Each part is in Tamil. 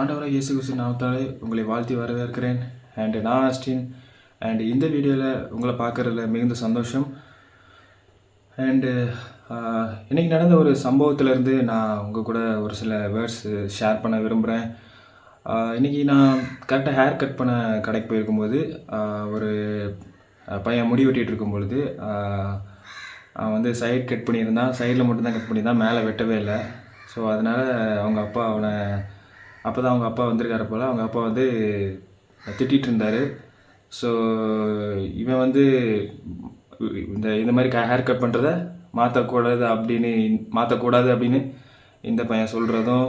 ஆண்டவரை இயேசு கிறிஸ்து நாமத்தாலே உங்களை வாழ்த்தி வரவேற்கிறேன். அண்டு நான் ஆஸ்டின் அண்டு இந்த வீடியோவில் உங்களை பார்க்குறதுல மிகுந்த சந்தோஷம். அண்டு இன்றைக்கி நடந்த ஒரு சம்பவத்திலேருந்து நான் உங்கள் கூட ஒரு சில வேர்ட்ஸ் ஷேர் பண்ண விரும்புகிறேன் இன்றைக்கி நான் கரெக்டாக ஹேர் கட் பண்ண கடைக்கு போயிருக்கும்போது ஒரு பையன் முடி வெட்டிகிட்டு இருக்கும் பொழுது அவன் வந்து சைட் கட் பண்ணியிருந்தான். சைடில் மட்டும்தான் கட் பண்ணியிருந்தான். மேலே வெட்டவே இல்லை. ஸோ அதனால் அவங்க அப்பா அவனை அப்போ தான் அவங்க அப்பா வந்திருக்காரு போல். அவங்க அப்பா வந்து திட்டிகிட்டு இருந்தார் ஸோ இவன் வந்து இந்த இந்த மாதிரி ஹேர் கட் பண்ணுறத மாற்றக்கூடாது அப்படின்னு மாற்றக்கூடாது அப்படின்னு இந்த பையன் சொல்கிறதும்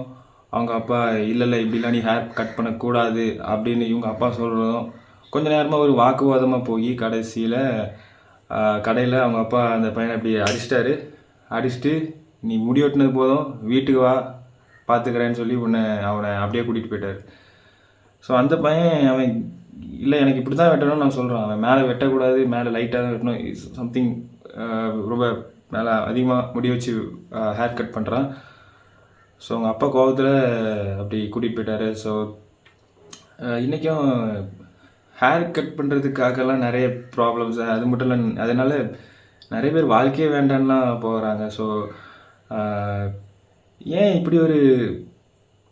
அவங்க அப்பா இல்லை இல்லை இப்படிலாம் நீ ஹேர் கட் பண்ணக்கூடாது அப்படின்னு இவங்க அப்பா சொல்கிறதும் கொஞ்ச நேரமாக ஒரு வாக்குவாதமாக போய் கடைசியில் கடையில் அவங்க அப்பா அந்த பையனை அப்படி அடிச்சிட்டாரு. அடிச்சுட்டு நீ முடி வெட்டினது போதும் வீட்டுக்கு வா பார்த்துக்கிறேன்னு சொல்லி உன்னை அவனை அப்படியே கூட்டிகிட்டு போயிட்டார். ஸோ அந்த பையன் அவன் இல்லை எனக்கு இப்படி தான் வெட்டணும்னு நான் சொல்கிறான் அவன் மேலே வெட்டக்கூடாது மேலே லைட்டாக தான் வெட்டணும். சம்திங் uh, ரொம்ப மேலே அதிகமாக முடி வச்சு ஹேர் கட் பண்ணுறான் ஸோ அவங்க அப்பா கோபத்தில் அப்படி கூட்டிகிட்டு போயிட்டாரு. ஸோ uh, இன்றைக்கும் ஹேர் கட் பண்ணுறதுக்காகலாம் நிறைய ப்ராப்ளம்ஸ் அது மட்டும் இல்லை அதனால் நிறைய பேர் வாழ்க்கையே வேண்டான்லாம் போகிறாங்க. ஸோ uh, ஏன் இப்படி ஒரு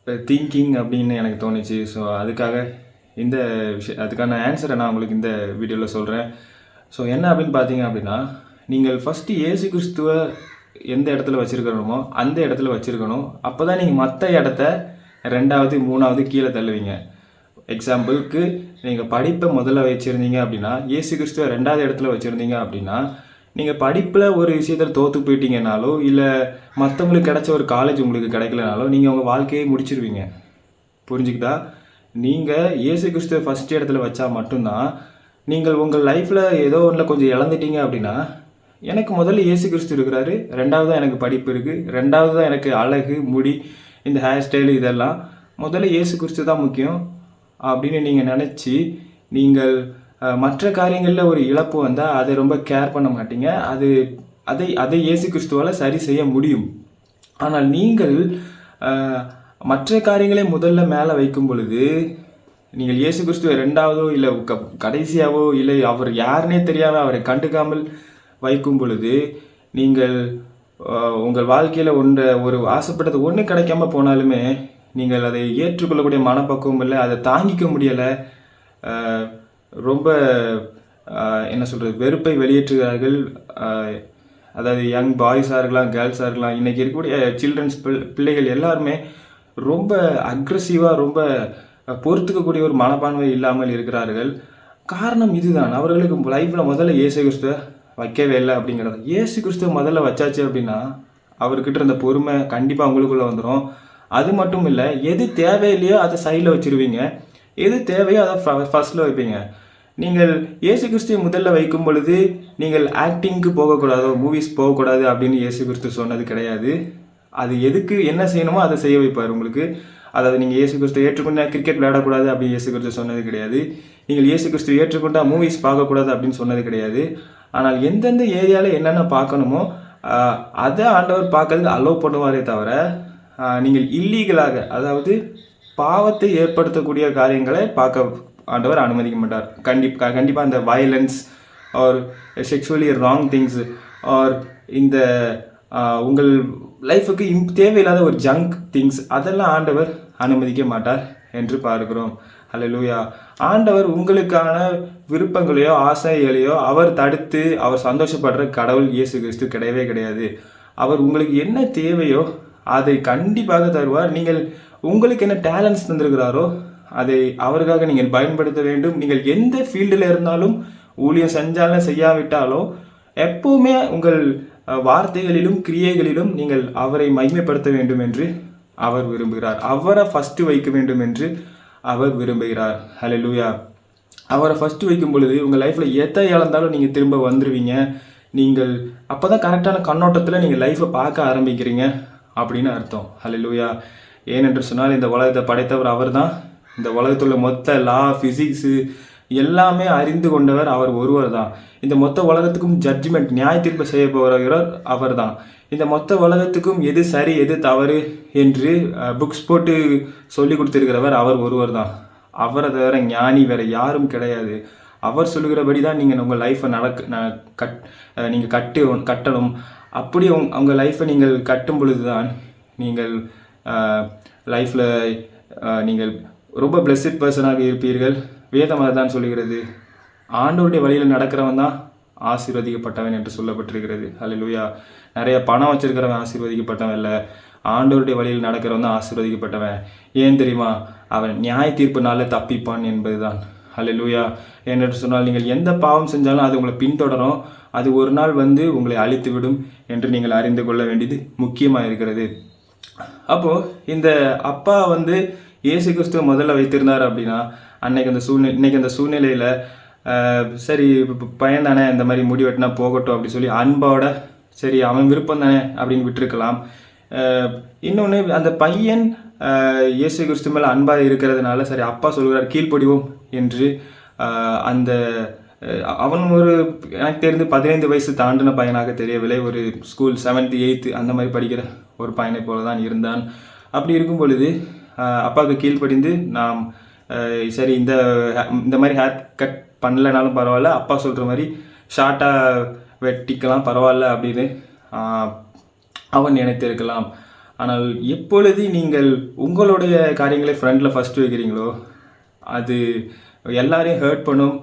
திங்கிங் அப்படின்னு எனக்கு தோணுச்சு? ஸோ அதுக்காக இந்த விஷய அதுக்கான ஆன்சரை நான் உங்களுக்கு இந்த வீடியோவில் சொல்கிறேன் ஸோ என்ன அப்படின்னு பார்த்தீங்க அப்படின்னா நீங்கள் ஃபஸ்ட்டு ஏசு கிறிஸ்துவ எந்த இடத்துல வச்சுருக்கணுமோ அந்த இடத்துல வச்சுருக்கணும். அப்போ தான் நீங்கள் மற்ற இடத்த ரெண்டாவது மூணாவது கீழே தள்ளுவீங்க. எக்ஸாம்பிளுக்கு நீங்கள் படிப்பை முதல்ல வச்சுருந்தீங்க அப்படின்னா ஏசு கிறிஸ்துவ ரெண்டாவது இடத்துல வச்சுருந்தீங்க அப்படின்னா நீங்கள் படிப்பில் ஒரு விஷயத்தில் தோற்று போயிட்டீங்கனாலோ இல்லை மற்றவங்களுக்கு கிடைச்ச ஒரு காலேஜ் உங்களுக்கு கிடைக்கலனாலோ நீங்கள் உங்கள் வாழ்க்கையை முடிச்சிருவீங்க. புரிஞ்சுக்கிட்டா நீங்கள் இயேசு கிறிஸ்துவ ஃபஸ்ட் இடத்துல வச்சா மட்டும்தான் நீங்கள் உங்கள் லைஃப்பில் ஏதோ ஒன்றில் கொஞ்சம் இழந்துட்டீங்க அப்படின்னா எனக்கு முதல்ல இயேசு கிறிஸ்து இருக்கிறாரு. ரெண்டாவது தான் எனக்கு படிப்பு இருக்குது ரெண்டாவது தான் எனக்கு அழகு முடி இந்த ஹேர் ஸ்டைலு இதெல்லாம். முதல்ல இயேசு கிறிஸ்து தான் முக்கியம் அப்படின்னு நீங்கள் நினச்சி நீங்கள் மற்ற காரியங்களில் ஒரு இழப்பு வந்தால் அதை ரொம்ப கேர் பண்ண மாட்டீங்க. அது அதை அதை இயேசு கிறிஸ்துவால் சரி செய்ய முடியும். ஆனால் நீங்கள் மற்ற காரியங்களை முதல்ல மேலே வைக்கும் பொழுது நீங்கள் இயேசு கிறிஸ்துவ ரெண்டாவதோ இல்லை க கடைசியாவோ இல்லை அவர் யாருனே தெரியாமல் அவரை கண்டுக்காமல் வைக்கும் பொழுது நீங்கள் உங்கள் வாழ்க்கையில் ஒன்றை ஒரு ஆசைப்பட்டது ஒன்று கிடைக்காம போனாலுமே நீங்கள் அதை ஏற்றுக்கொள்ளக்கூடிய மனப்பக்குவம் இல்லை அதை தாங்கிக்க முடியலை ரொம்ப என்ன சொல்கிறது வெறுப்பை வெளியேற்றுகிறார்கள். அதாவது யங் பாய்ஸாக இருக்கலாம் கேர்ள்ஸாக இருக்கலாம் இன்றைக்கி இருக்கக்கூடிய சில்ட்ரன்ஸ் பிள்ளைகள் எல்லாருமே ரொம்ப அக்ரஸிவாக ரொம்ப பொறுத்துக்கக்கூடிய ஒரு மனப்பான்மை இல்லாமல் இருக்கிறார்கள். காரணம் இதுதான். அவர்களுக்கு லைஃப்பில் முதல்ல இயேசு கிறிஸ்துவ வைக்கவே இல்லை அப்படிங்கிறது. இயேசு கிறிஸ்துவ முதல்ல வச்சாச்சு அப்படின்னா அவர்கிட்ட இருந்த பொறுமை கண்டிப்பாக அவங்களுக்குள்ளே வந்துடும் அது மட்டும் இல்லை எது தேவையில்லையோ அதை சைடில் வச்சிருவீங்க. எது தேவையோ அதை ஃபர்ஸ்ட்டில் வைப்பீங்க. நீங்கள் இயேசு கிறிஸ்துவை முதல்ல வைக்கும் பொழுது நீங்கள் ஆக்டிங்க்கு போகக்கூடாதோ மூவிஸ் போகக்கூடாது அப்படின்னு இயேசு கிறிஸ்து சொன்னது கிடையாது. அது எதுக்கு என்ன செய்யணுமோ அதை செய்ய வைப்பார் உங்களுக்கு. அதாவது நீங்கள் இயேசு கிறிஸ்து ஏற்றுக்கொண்டா கிரிக்கெட் விளையாடக்கூடாது அப்படின்னு இயேசு கிறிஸ்து சொன்னது கிடையாது. நீங்கள் இயேசு கிறிஸ்து ஏற்றுக்கொண்டா மூவிஸ் பார்க்கக்கூடாது அப்படின்னு சொன்னது கிடையாது. ஆனால் எந்தெந்த ஏரியாவில் என்னென்ன பார்க்கணுமோ அதை ஆண்டவர் பார்க்கறதுக்கு அலோவ் பண்ணுவாரே தவிர நீங்கள் இல்லீகலாக அதாவது பாவத்தை ஏற்படுத்தக்கூடிய காரியங்களை பார்க்க ஆண்டவர் அனுமதிக்க மாட்டார் கண்டிப்பாக கண்டிப்பாக அந்த violence or sexually wrong things or இந்த உங்கள் லைஃபுக்கு இம் தேவையில்லாத ஒரு ஜங்க் திங்ஸ் அதெல்லாம் ஆண்டவர் அனுமதிக்க மாட்டார் என்று பார்க்கிறோம். லூயா ஆண்டவர் உங்களுக்கான விருப்பங்களையோ ஆசைகளையோ அவர் தடுத்து அவர் சந்தோஷப்படுற கடவுள் இயேசு கிறிஸ்து கிடையவே கிடையாது. அவர் உங்களுக்கு என்ன தேவையோ அதை கண்டிப்பாக தருவார். நீங்கள் உங்களுக்கு என்ன டேலண்ட்ஸ் தந்திருக்கிறாரோ அதை அவருக்காக நீங்கள் பயன்படுத்த வேண்டும். நீங்கள் எந்த ஃபீல்டில் இருந்தாலும் ஊழியம் செஞ்சாலும் செய்யாவிட்டாலோ எப்பவுமே உங்கள் வார்த்தைகளிலும் கிரியைகளிலும் நீங்கள் அவரை மகிமைப்படுத்த வேண்டும் என்று அவர் விரும்புகிறார். அவரை ஃபஸ்ட்டு வைக்க வேண்டும் என்று அவர் விரும்புகிறார். ஹலோ லூயா அவரை ஃபஸ்ட்டு வைக்கும் பொழுது உங்கள் லைஃப்பில் எதை இழந்தாலும் நீங்கள் திரும்ப வந்துடுவீங்க நீங்கள் அப்போ தான் கரெக்டான கண்ணோட்டத்தில் நீங்கள் லைஃப்பை பார்க்க ஆரம்பிக்கிறீங்க அப்படின்னு அர்த்தம். ஹலோ லூயா ஏனென்று சொன்னால் இந்த உலகத்தை படைத்தவர் அவர்தான். இந்த உலகத்தில் உள்ள மொத்த லா ஃபிசிக்ஸு எல்லாமே அறிந்து கொண்டவர் அவர் ஒருவர் தான் இந்த மொத்த உலகத்துக்கும் ஜட்ஜ்மெண்ட் நியாய தீர்ப்பு செய்ய போகிறவர் அவர் தான் இந்த மொத்த உலகத்துக்கும் எது சரி எது தவறு என்று புக்ஸ் போட்டு சொல்லி கொடுத்திருக்கிறவர் அவர் ஒருவர் தான் அவரை தவிர ஞானி வேற யாரும் கிடையாது. அவர் சொல்லுகிறபடி தான் நீங்கள் உங்கள் லைஃப்பை நடக்க ந- கட் நீங்கள் கட்டு கட்டணும். அப்படி உங் உங்கள் லைஃப்பை நீங்கள் கட்டும் பொழுது தான் நீங்கள் லைஃப்பில் நீங்கள் ரொம்ப பிளெஸ்ட் பர்சனாக இருப்பீர்கள். வேதம் தான் சொல்லுகிறது. ஆண்டோருடைய வழியில் நடக்கிறவன் தான் ஆசீர்வதிக்கப்பட்டவன் என்று சொல்லப்பட்டிருக்கிறது. அல்லேலூயா நிறைய பணம் வச்சிருக்கிறவன் ஆசீர்வதிக்கப்பட்டவன் இல்லை. ஆண்டோருடைய வழியில் நடக்கிறவன் தான் ஆசீர்வதிக்கப்பட்டவன். ஏன் தெரியுமா? அவன் நியாய தீர்ப்புனால தப்பிப்பான் என்பதுதான். அல்லேலூயா என்று சொன்னால் நீங்கள் எந்த பாவம் செஞ்சாலும் அது உங்களை பின்தொடரும். அது ஒரு நாள் வந்து உங்களை அழித்துவிடும் என்று நீங்கள் அறிந்து கொள்ள வேண்டியது முக்கியமாக இருக்கிறது. அப்போது இந்த அப்பா வந்து இயேசு கிறிஸ்துவ முதல்ல வைத்திருந்தார் அப்படின்னா அன்னைக்கு அந்த சூழ்நிலை இன்னைக்கு அந்த சூழ்நிலையில் சரி பையன் தானே இந்த மாதிரி முடி வெட்டினா போகட்டும் அப்படின்னு சொல்லி அன்போட சரி அவன் விருப்பம் தானே அப்படின்னு விட்டுருக்கலாம். இன்னொன்று அந்த பையன் இயேசு கிறிஸ்து மேலே அன்பாக இருக்கிறதுனால சரி அப்பா சொல்கிறார் கீழ்ப்படிவோம் என்று அந்த அவன் ஒரு எனக்கு தெரிந்து பதினைந்து வயசு தாண்டின பையனாக தெரியவில்லை. ஒரு ஸ்கூல் செவன்த்து எயித்து அந்த மாதிரி படிக்கிற ஒரு பையனை போல தான் இருந்தான். அப்படி இருக்கும் பொழுது அப்பாவுக்கு கீழ்ப்படிந்து நாம் சரி இந்த இந்த மாதிரி ஹேர் கட் பண்ணலைனாலும் பரவாயில்ல அப்பா சொல்கிற மாதிரி ஷார்ட்டாக வெட்டிக்கலாம் பரவாயில்ல அப்படின்னு அவன் நினைத்திருக்கலாம். ஆனால் எப்பொழுது நீங்கள் உங்களுடைய காரியங்களை ஃப்ரண்டில் ஃபஸ்ட்டு வைக்கிறீங்களோ அது எல்லாரையும் ஹர்ட் பண்ணும்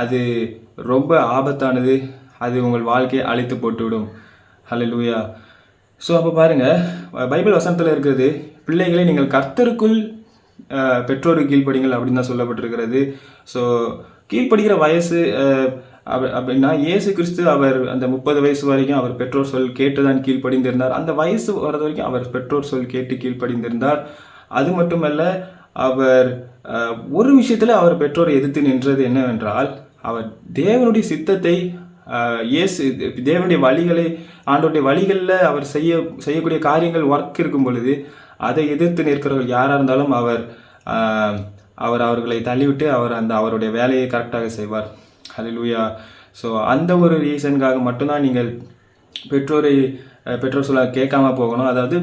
அது ரொம்ப ஆபத்தானது அது உங்கள் வாழ்க்கையை அழித்து போட்டுவிடும். ஹalleluya ஸோ அப்போ பாருங்கள் பைபிள் வசனத்தில் இருக்கிறது பிள்ளைகளை நீங்கள் கர்த்தருக்குள் பெற்றோருக்கு கீழ்ப்படிங்கள் அப்படின்னு தான் சொல்லப்பட்டிருக்கிறது. ஸோ கீழ்ப்படுகிற வயசு அஹ், அப்படின்னா இயேசு கிறிஸ்து அவர் அந்த முப்பது வயசு வரைக்கும் அவர் பெற்றோர் சொல் கேட்டு தான் கீழ்ப்படிந்திருந்தார். அந்த வயசு வர்றது வரைக்கும் அவர் பெற்றோர் சொல் கேட்டு கீழ்ப்படிந்திருந்தார். அது மட்டுமல்ல அவர் ஒரு விஷயத்தில் அவர் பெற்றோரை எதிர்த்து நின்றது என்னவென்றால் அவர் தேவனுடைய சித்தத்தை இயேசு தேவனுடைய வழிகளை ஆண்டோடைய வழிகளில் அவர் செய்ய செய்யக்கூடிய காரியங்கள் ஒர்க் இருக்கும் பொழுது அதை எதிர்த்து நிற்கிறவர்கள் யாராக இருந்தாலும் அவர் அவர் அவர்களை தள்ளிவிட்டு அவர் அந்த அவருடைய வேலையை கரெக்டாக செய்வார். ஹலிலூயா ஸோ அந்த ஒரு ரீசனுக்காக மட்டும்தான் நீங்கள் பெற்றோரை பெற்றோர் சொல்ல கேட்காம போகணும். அதாவது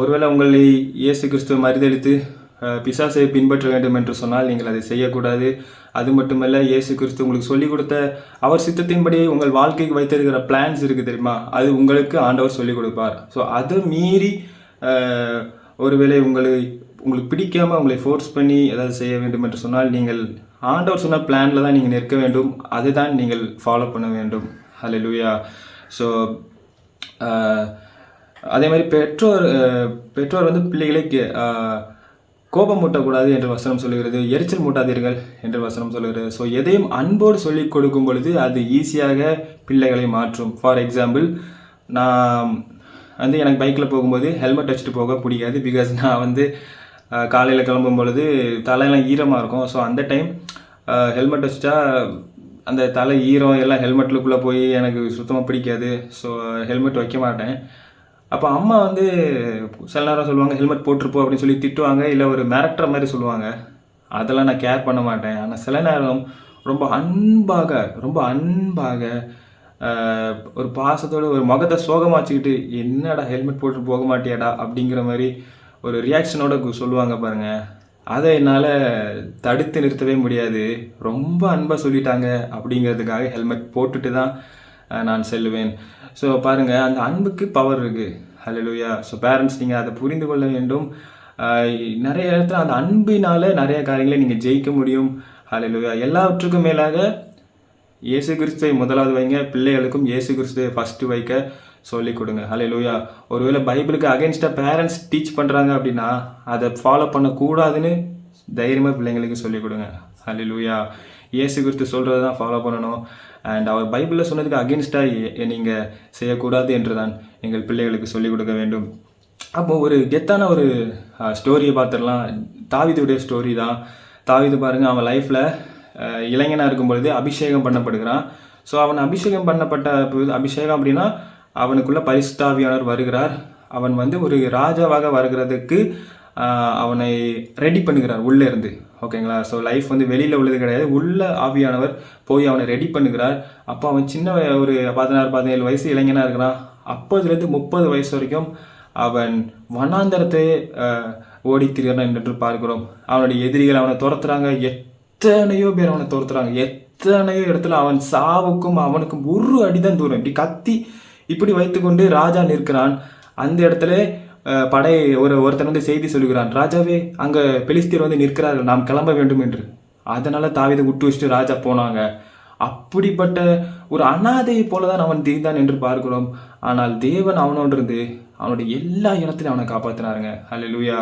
ஒருவேளை உங்களை இயேசு கிறிஸ்துவ மறுதளித்து பிசாசை பின்பற்ற வேண்டும் என்று சொன்னால் நீங்கள் அதை செய்யக்கூடாது. அது மட்டுமல்ல இயேசு கிறிஸ்து உங்களுக்கு சொல்லிக் கொடுத்த அவர் சித்தத்தின்படி உங்கள் வாழ்க்கைக்கு வைத்திருக்கிற பிளான்ஸ் இருக்குது தெரியுமா? அது உங்களுக்கு ஆண்டவர் சொல்லிக் கொடுப்பார். ஸோ அதை மீறி ஒருவேளை உங்களை உங்களுக்கு பிடிக்காமல் உங்களை ஃபோர்ஸ் பண்ணி ஏதாவது செய்ய வேண்டும் என்று சொன்னால் நீங்கள் ஆண்டவர் சொன்ன பிளானில் தான் நீங்கள் நிற்க வேண்டும். அதை தான் நீங்கள் ஃபாலோ பண்ண வேண்டும். ஹalleluya ஸோ அதே மாதிரி பெற்றோர் பெற்றோர் வந்து பிள்ளைகளை கே- கோபம் மூட்டக்கூடாது என்று வசனம் சொல்லுகிறது. எரிச்சல் மூட்டாதீர்கள் என்று வசனம் சொல்லுகிறது. ஸோ எதையும் அன்போடு சொல்லிக் கொடுக்கும் பொழுது அது ஈஸியாக பிள்ளைகளை மாற்றும். ஃபார் எக்ஸாம்பிள் நான் வந்து எனக்கு பைக்கில் போகும்போது ஹெல்மெட் வச்சுட்டு போக பிடிக்காது. பிகாஸ் நான் வந்து காலையில் கிளம்பும் பொழுது தலையெல்லாம் ஈரமாக இருக்கும். ஸோ அந்த டைம் ஹெல்மெட் வச்சுட்டா அந்த தலை ஈரம் எல்லாம் ஹெல்மெட்டுக்குள்ளே போய் எனக்கு சுத்தமாக பிடிக்காது. ஸோ ஹெல்மெட் வைக்க மாட்டேன். அப்போ அம்மா வந்து சில நேரம் சொல்லுவாங்க ஹெல்மெட் போட்டிருப்போம் அப்படின்னு சொல்லி திட்டுவாங்க இல்லை ஒரு மிரட்டுற மாதிரி சொல்லுவாங்க. அதெல்லாம் நான் கேர் பண்ண மாட்டேன். ஆனால் சில நேரம் ரொம்ப அன்பாக ரொம்ப அன்பாக ஒரு பாசத்தோட ஒரு முகத்தை சோகமாக வச்சுக்கிட்டு என்னடா ஹெல்மெட் போட்டு போக மாட்டியாடா? அப்படிங்கிற மாதிரி ஒரு ரியாக்ஷனோட சொல்லுவாங்க பாருங்கள் அதை என்னால் தடுத்து நிறுத்தவே முடியாது. ரொம்ப அன்பாக சொல்லிட்டாங்க அப்படிங்கிறதுக்காக ஹெல்மெட் போட்டுட்டு தான் நான் செல்லுவேன். ஸோ பாருங்கள் அந்த அன்புக்கு பவர் இருக்குது ஹalleluya ஸோ பேரண்ட்ஸ் நீங்கள் அதை புரிந்து கொள்ள வேண்டும். நிறைய இடத்துல அந்த அன்பினால் நிறைய காரியங்களை நீங்கள் ஜெயிக்க முடியும். ஹalleluya எல்லாவற்றுக்கும் மேலாக இயேசு கிறிஸ்துவை முதலாவது வைங்க. பிள்ளைகளுக்கும் இயேசு கிறிஸ்துவை ஃபஸ்ட்டு வைக்க சொல்லிக் கொடுங்க. ஹalleluya ஒருவேளை பைபிளுக்கு அகேன்ஸ்டாக பேரண்ட்ஸ் டீச் பண்ணுறாங்க அப்படின்னா அதை ஃபாலோ பண்ணக்கூடாதுன்னு தைரியமாக பிள்ளைங்களுக்கு சொல்லிக் கொடுங்க. ஹalleluya இயேசு கிறிஸ்து சொல்கிறது தான் ஃபாலோ பண்ணணும். அண்ட் அவர் பைபிளில் சொன்னதுக்கு அகென்ஸ்டாக நீங்கள் செய்யக்கூடாது என்று தான் எங்கள் பிள்ளைகளுக்கு சொல்லிக் கொடுக்க வேண்டும். அப்போது ஒரு கெத்தான ஒரு ஸ்டோரியை பார்த்துடலாம். தாவிதுடைய ஸ்டோரி தான். தாவிது பாருங்கள் அவன் லைஃப்பில் இளைஞனாக இருக்கும் பொழுது அபிஷேகம் பண்ணப்படுகிறான். ஸோ அவன் அபிஷேகம் பண்ணப்பட்ட அபிஷேகம் அப்படின்னா அவனுக்குள்ள பரிசுத்தாவியானவர் வருகிறார். அவன் வந்து ஒரு ராஜாவாக வருகிறதுக்கு அவனை ரெடி பண்ணுகிறார் உள்ளே இருந்து. ஓகேங்களா? ஸோ லைஃப் வந்து வெளியில் உள்ளது கிடையாது. உள்ள ஆவியானவர் போய் அவனை ரெடி பண்ணுகிறார். அப்போ அவன் சின்ன ஒரு பதினாறு பதினேழு வயசு இளைஞனாக இருக்கிறான். அப்போதுலேருந்து முப்பது வயசு வரைக்கும் அவன் வனாந்தரத்தை ஓடி திரிகிறான் என்று பார்க்கிறோம். அவனுடைய எதிரிகள் அவனை துரத்துறாங்க. எத்தனையோ பேர் அவனை துரத்துறாங்க. எத்தனையோ இடத்துல அவன் சாவுக்கும் அவனுக்கும் ஒரு அடிதான் தூரம். இப்படி கத்தி இப்படி வைத்துக்கொண்டு ராஜா நிற்கிறான். அந்த இடத்துல படை ஒரு ஒருத்தன் வந்து செய்தி சொல்லுகிறான் ராஜாவே அங்கே பெலிஸ்தீர் வந்து நிற்கிறார்கள் நாம் கிளம்ப வேண்டும் என்று. அதனால் தாவிதை விட்டு வச்சுட்டு ராஜா போனாங்க. அப்படிப்பட்ட ஒரு அனாதையை போலதான் அவன் திரிந்தான் என்று பார்க்கிறோம். ஆனால் தேவன் அவனோடு இருந்து அவனுடைய எல்லா இடத்துலையும் அவனை காப்பாற்றினாருங்க அல்ல லூயா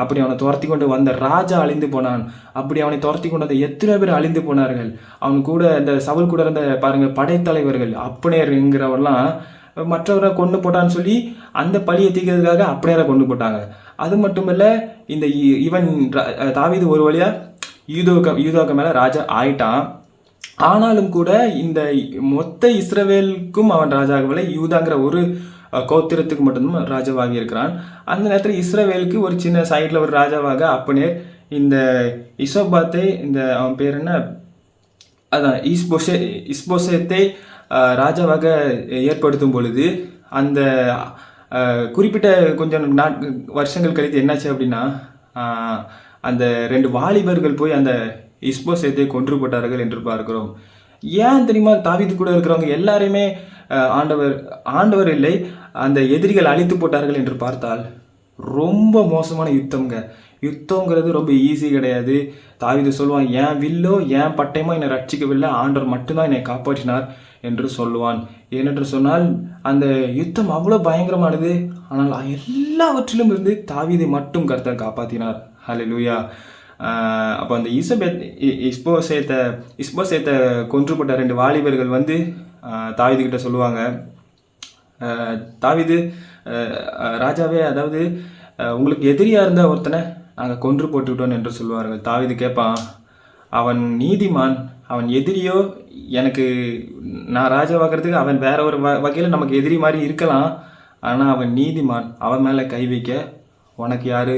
அப்படி அவனை துரத்தி கொண்டு வந்த ராஜா அழிந்து போனான். அப்படி அவனை துரத்தி கொண்டு வந்த எத்தனை பேர் அழிந்து போனார்கள்? அவன் கூட இந்த சவுல் கூட இருந்த பாருங்கள் படைத்தலைவர்கள் அப்பனேருங்கிறவர்லாம் மற்றவரை கொண்டு போட்டான்னு சொல்லி அந்த பழியை தீக்கிறதுக்காக அப்படியே கொண்டு போட்டாங்க. அது மட்டும் இல்லை இந்த இ- இவன் தாவிது தாவீது ஒரு வழியாக யூதோக்க யூதோக்க மேலே ராஜா ஆயிட்டான். ஆனாலும் கூட இந்த மொத்த இஸ்ரவேலுக்கும் அவன் ராஜாகவில்லை. யூதாங்கிற ஒரு கோத்திரத்துக்கு மட்டும்தான் ராஜாவாகி இருக்கிறான். அந்த நேரத்தில் இஸ்ரவேலுக்கு ஒரு சின்ன சைடில் ஒரு ராஜாவாக அப்பனேர் இந்த இசோபாத்தை இந்த அவன் பேர் என்ன? அதான் இஸ்போசே இஸ்போசேத்தை ராஜாவாக ஏற்படுத்தும் பொழுது அந்த குறிப்பிட்ட கொஞ்சம் நாட் வருஷங்கள் கழித்து என்னாச்சு அப்படின்னா அந்த ரெண்டு வாலிபர்கள் போய் அந்த இஸ்போசேத்தை கொன்று போட்டார்கள் என்று பார்க்கிறோம். ஏன் தெரியுமா? தாவித்து கூட இருக்கிறவங்க எல்லாரையுமே ஆண்டவர் ஆண்டவர் இல்லை அந்த எதிரிகள் அழித்து போட்டார்கள் என்று பார்த்தால் ரொம்ப மோசமான யுத்தம்ங்க. யுத்தங்கிறது ரொம்ப ஈஸி கிடையாது. தாவித சொல்லுவான் என் வில்லோ என் பட்டயமோ என்னை ரட்சிக்கவில்லை. ஆண்டவர் மட்டும்தான் என்னை காப்பாற்றினார். என்று சொல்லுவான். ஏனென்று சொன்னால் அந்த யுத்தம் அவ்வளோ பயங்கரமானது. ஆனால் எல்லாவற்றிலும் இருந்து தாவீதை மட்டும் கர்த்தர் காப்பாற்றினார் ஹலே லூயா அப்போ அந்த இசபெத் இ- இஸ்போ சேத்த கொன்றுபட்ட ரெண்டு வாலிபர்கள் வந்து தாவிதுகிட்ட தாவீது சொல்லுவாங்க. தாவிது தாவீது ராஜாவே அதாவது உங்களுக்கு எதிரியாக இருந்த ஒருத்தனை நாங்கள் கொன்று போட்டுவிட்டோம் என்று சொல்லுவார்கள். தாவிது கேட்பான் அவன் நீதிமான் அவன் எதிரியோ எனக்கு நான் ராஜாவாகிறதுக்கு அவன் வேற ஒரு வ வகையில் நமக்கு எதிரி மாதிரி இருக்கலாம். ஆனால் அவன் நீதிமான். அவன் மேலே கை வைக்க உனக்கு யாரு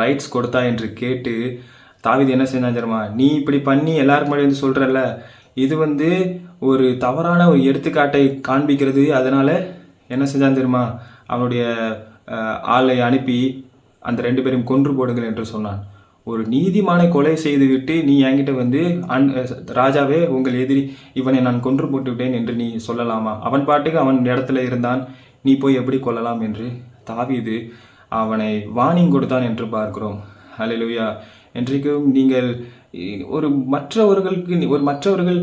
ரைட்ஸ் கொடுத்தா என்று கேட்டு தாவீது என்ன செஞ்சான் தெரியுமா? நீ இப்படி பண்ணி எல்லாரும் முன்னாடி வந்து சொல்கிறல்ல இது வந்து ஒரு தவறான ஒரு எடுத்துக்காட்டை காண்பிக்கிறது. அதனால் என்ன செஞ்சான் தெரியுமா? அவனுடைய ஆளை அனுப்பி அந்த ரெண்டு பேரும் கொன்று போடுங்கள் என்று சொன்னான். ஒரு நீதிமானை கொலை செய்துவிட்டு நீ என்கிட்ட வந்து அன் ராஜாவே உங்கள் எதிரி இவனை நான் கொன்று போட்டு விட்டேன் என்று நீ சொல்லலாமா? அவன் பாட்டுக்கு அவன் இடத்துல இருந்தான். நீ போய் எப்படி கொல்லலாம்? என்று தாவிது அவனை வார்னிங் கொடுத்தான் என்று பார்க்கிறோம். அலையிலுயா என்றைக்கும் நீங்கள் ஒரு மற்றவர்களுக்கு ஒரு மற்றவர்கள்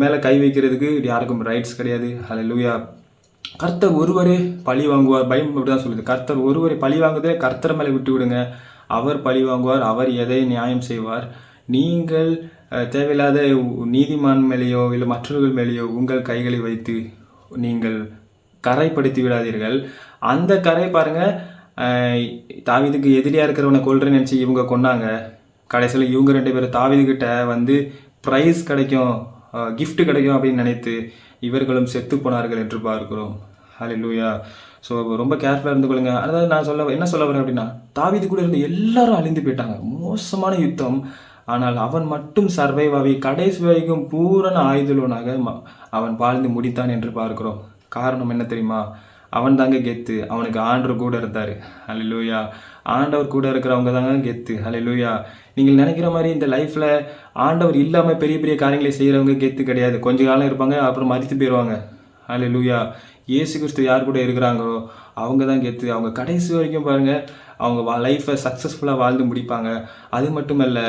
மேலே கை வைக்கிறதுக்கு யாருக்கும் ரைட்ஸ் கிடையாது. அலையிலுயா கர்த்தர் ஒருவரே பழி வாங்குவார். பயம் தான் சொல்லுது. கர்த்தர் ஒருவரை பழி வாங்குதே கர்த்தர் மேலே விட்டு விடுங்க அவர் பழி வாங்குவார் அவர் எதை நியாயம் செய்வார்? நீங்கள் தேவையில்லாத நீதிமான் மேலேயோ இல்லை மற்றவர்கள் மேலேயோ உங்கள் கைகளை வைத்து நீங்கள் கரைப்படுத்தி விடாதீர்கள். அந்த கரை பாருங்கள் தாவிதுக்கு எதிரியாக இருக்கிறவனை கொள்றேன்னு நினச்சி இவங்க கொண்டாங்க கடைசியில் இவங்க ரெண்டு பேரும் தாவிதுகிட்ட வந்து ப்ரைஸ் கிடைக்கும் கிஃப்ட் கிடைக்கும் அப்படின்னு நினைத்து இவர்களும் செத்து போனார்கள் என்று பார்க்கிறோம். ஹalleluya ஸோ ரொம்ப கேர்ஃபுல்லாக இருந்து கொள்ளுங்க அதாவது நான் சொல்ல என்ன சொல்ல வரேன் அப்படின்னா தாவீது கூட இருந்து எல்லாரும் அழிந்து போயிட்டாங்க. மோசமான யுத்தம். ஆனால் அவன் மட்டும் சர்வைவ் ஆகி கடைசி வரைக்கும் பூரண ஆயுதலோனாக ம- அவன் வாழ்ந்து முடித்தான் என்று பார்க்கிறோம். காரணம் என்ன தெரியுமா? அவன் தாங்க கெத்து. அவனுக்கு ஆண்டவர் கூட இருந்தார். ஹalleluya ஆண்டவர் கூட இருக்கிறவங்க தாங்க கெத்து. ஹalleluya நீங்கள் நினைக்கிற மாதிரி இந்த லைஃப்பில் ஆண்டவர் இல்லாமல் பெரிய பெரிய காரியங்களை செய்கிறவங்க கெத்து கிடையாது. கொஞ்ச காலம் இருப்பாங்க அப்புறம் மதித்து போயிடுவாங்க ஹலே லூயா ஏசு கிறிஸ்து யார் கூட இருக்கிறாங்களோ அவங்க தான் கெத்து. அவங்க கடைசி வரைக்கும் பாருங்கள் அவங்க லைஃப்பை சக்ஸஸ்ஃபுல்லாக வாழ்ந்து முடிப்பாங்க. அது மட்டுமல்ல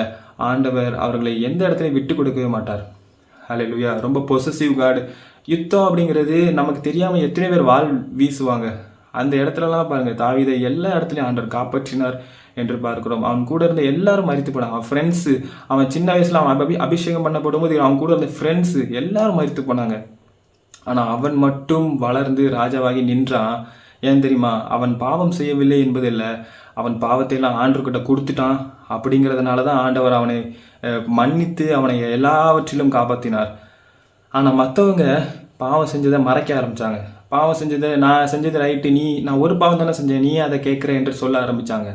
ஆண்டவர் அவர்களை எந்த இடத்துலையும் விட்டு கொடுக்கவே மாட்டார். ஹalleluya ரொம்ப பொசசிவ் காடு யுத்தம் அப்படிங்கிறது நமக்கு தெரியாமல் எத்தனை பேர் வாழ் வீசுவாங்க. அந்த இடத்துலலாம் பாருங்கள் தாவிதை எல்லா இடத்துலையும் ஆண்டவர் காப்பாற்றினார் என்று பார்க்கிறோம். அவன் கூட இருந்த எல்லாரும் மறித்து போனாங்க. அவன் ஃப்ரெண்ட்ஸு அவன் சின்ன வயசில் அவன் அபி அபிஷேகம் பண்ணப்படும் போது அவன் கூட இருந்த ஃப்ரெண்ட்ஸு எல்லாரும் மறித்து போனாங்க. ஆனால் அவன் மட்டும் வளர்ந்து ராஜாவாகி நின்றான் ஏன் தெரியுமா? அவன் பாவம் செய்யவில்லை என்பதில்லை. அவன் பாவத்தையெல்லாம் ஆண்டர்கிட்ட ஆண்டவர்கிட்ட கொடுத்துட்டான். அப்படிங்கிறதுனால தான் ஆண்டவர் அவனை மன்னித்து அவனை எல்லாவற்றிலும் காப்பாற்றினார் ஆனால் மற்றவங்க பாவம் செஞ்சதை மறைக்க ஆரம்பித்தாங்க பாவம் செஞ்சதை நான் செஞ்சது ரைட்டு நீ நான் ஒரு பாவம் தானே செஞ்சேன் நீ அதை கேட்குற என்று சொல்ல ஆரம்பித்தாங்க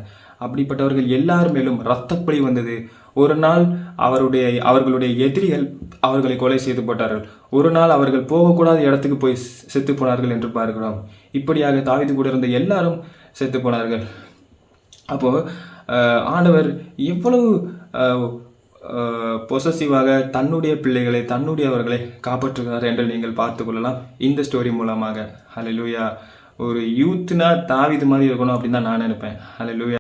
அப்படிப்பட்டவர்கள் எல்லார் மேலும் ரத்தப்பழி வந்தது. ஒரு நாள் அவருடைய அவர்களுடைய எதிரிகள் அவர்களை கொலை செய்து போட்டார்கள். ஒரு நாள் அவர்கள் போகக்கூடாத இடத்துக்கு போய் செத்து போனார்கள் என்று பார்க்கிறோம். இப்படியாக தாவீது கூட இருந்த எல்லாரும் செத்து போனார்கள். அப்போ ஆண்டவர் எவ்வளவு பொசசிவாக தன்னுடைய பிள்ளைகளை தன்னுடையவர்களை காப்பாற்றுகிறார் என்று நீங்கள் பார்த்து கொள்ளலாம். இந்த ஸ்டோரி மூலமாக. ஹalleluya ஒரு யூத்னா தாவிது மாதிரி இருக்கணும் அப்படின்னு தான் நான் நினைப்பேன். ஹalleluya